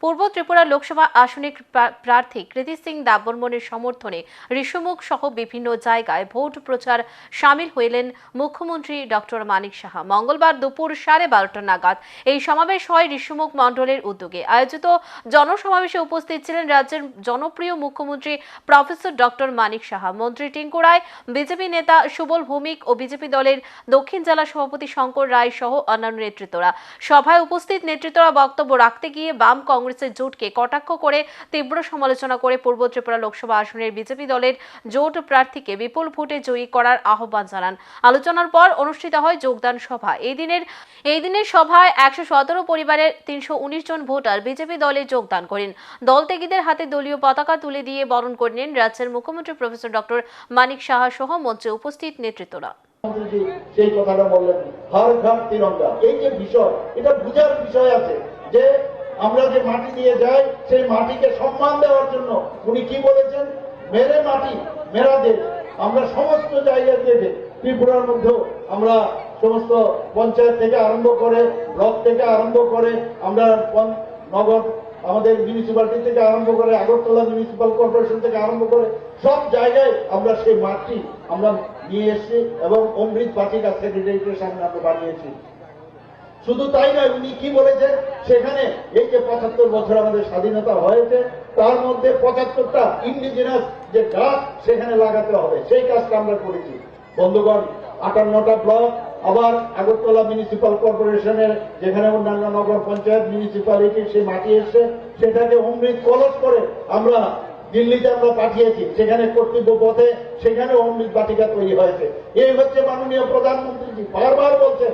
পূর্ব ত্রিপুরা লোকসভা আসনে প্রা- প্রার্থী কৃতি সিং দেববর্মনের সমর্থনে ঋষুমুখ সহ বিভিন্ন জায়গায় ভোট প্রচার সামিল হইলেন মুখ্যমন্ত্রী ডক্টর মানিক সাহা। মঙ্গলবার দুপুর সাড়ে বারোটা নাগাদ এই সমাবেশ হয় ঋষুমুখ মণ্ডলের উদ্যোগে। আয়োজিত জনসমাবেশে উপস্থিত ছিলেন রাজ্যের জনপ্রিয় মুখ্যমন্ত্রী প্রফেসর ডক্টর মানিক সাহা, মন্ত্রী টিঙ্কুরায় বিজেপি নেতা সুবল ভৌমিক ও বিজেপি দলের দক্ষিণ জেলা সভাপতি শঙ্কর রায় সহ অন্যান্য নেতৃত্বরা। সভায় উপস্থিত নেতৃত্বরা বক্তব্য রাখতে গিয়ে বাম কংগ্রেসের জোটকে কটাক্ষ করে তীব্র সমালোচনা করে পূর্ব ত্রিপুরা লোকসভা আসনের বিজেপি দলের জোট প্রার্থীকে বিপুল ভোটে জয়ী করার আহ্বান জানান। আলোচনার পর অনুষ্ঠিত হয় যোগদান সভা। এই দিনের এই দিনের সভায় একশো সতেরো পরিবারের তিনশো উনিশ জন ভোটার বিজেপি দলে যোগদান করেন। দল ত্যাগীদের হাতে দলীয় পতাকা তুলে দিয়ে বরণ করে নেন রাজ্যের মুখ্যমন্ত্রী প্রফেসর ডক্টর মানিক সাহা সহ মঞ্চে উপস্থিত নেতৃত্বরা। সেই কথাটা বললেন হর ঘর তিরঙ্গা। এই যে বিষয়, এটা বুঝার বিষয় আছে যে আমরা যে মাটি দিয়ে যাই, সেই মাটিকে সম্মান দেওয়ার জন্য উনি কি বলেছেন? মেরে মাটি, মেরা দেশ। আমরা সমস্ত জায়গা থেকে ত্রিপুরার মধ্যেও আমরা সমস্ত পঞ্চায়েত থেকে আরম্ভ করে, ব্লক থেকে আরম্ভ করে, আমরা নগর, আমাদের মিউনিসিপ্যালিটি থেকে আরম্ভ করে, আগরতলা মিউনিসিপ্যাল কর্পোরেশন থেকে আরম্ভ করে, সব জায়গায় আমরা সেই মাঠটি আমরা নিয়ে এসেছি এবং অমৃত বাটিকা সেক্রেটারিয়েটের সামনে আমরা বানিয়েছি। শুধু তাই নয়, উনি কি বলেছেন? সেখানে এই যে পঁচাত্তর বছর আমাদের স্বাধীনতা হয়েছে, তার মধ্যে পঁচাত্তরটা ইন্ডিজিনাস যে গাছ সেখানে লাগাতে হবে। সেই কাজটা আমরা করেছি। বন্ধুগণ, আটান্নটা ব্লক, আবার আগরতলা মিউনিসিপাল কর্পোরেশনের যেখানে অন্যান্য নগর পঞ্চায়েত মিউনিসিপ্যালিটি সেই মাটি এসছে, সেটাকে অমৃত কলস করে আমরা দিল্লিতে আমরা পাঠিয়েছি। সেখানে কর্তব্য পথে সেখানে অমৃত বাটিকা তৈরি হয়েছে। এই হচ্ছে মাননীয় প্রধানমন্ত্রীজি, বারবার বলছেন